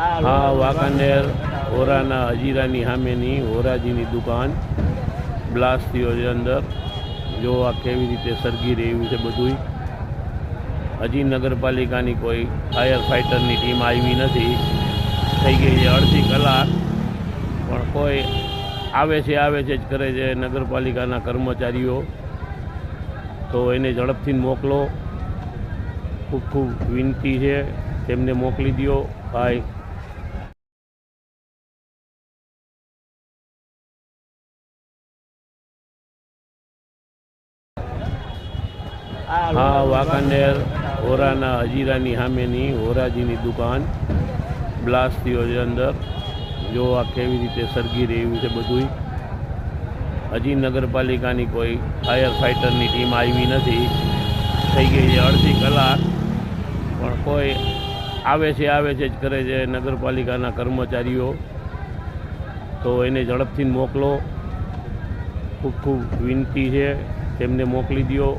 વાંકાનેર, હોરાના હજીરાની સામેની હોરાજીની દુકાન. બ્લાસ્ટ થયો છે અંદર. જો આ કેવી રીતે સળગી રહ્યું છે બધુંય. હજી નગરપાલિકાની કોઈ ફાયર ફાઇટરની ટીમ આવી નથી. થઈ ગઈ છે અડધી કલાક. પણ કોઈ આવે છે આવે છે જ કરે છે નગરપાલિકાના કર્મચારીઓ. તો એને ઝડપથી મોકલો. ખૂબ ખૂબ વિનંતી છે. તેમને મોકલી દો ભાઈ હા વાંકાનેર હોરાના હજીરાની સામેની હોરાજીની દુકાન. બ્લાસ્ટ થયો છે અંદર. જો આ કેવી રીતે સળગી રહ્યું છે બધુંય. હજી નગરપાલિકાની કોઈ ફાયર ફાઇટરની ટીમ આવી નથી. થઈ ગઈ છે અડધી કલાક. પણ કોઈ આવે છે આવે છે જ કરે છે નગરપાલિકાના કર્મચારીઓ. તો એને ઝડપથી મોકલો. ખૂબ ખૂબ વિનંતી છે. તેમને મોકલી દો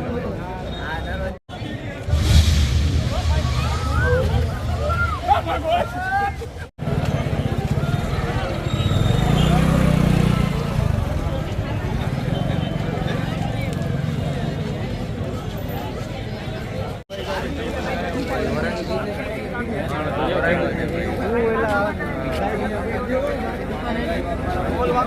Oh my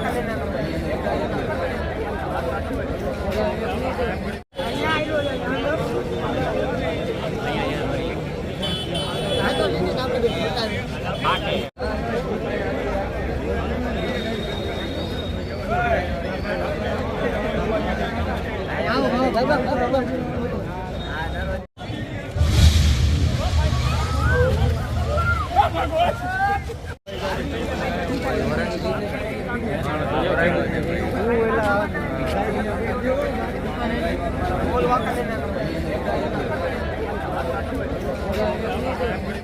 God! બોલવા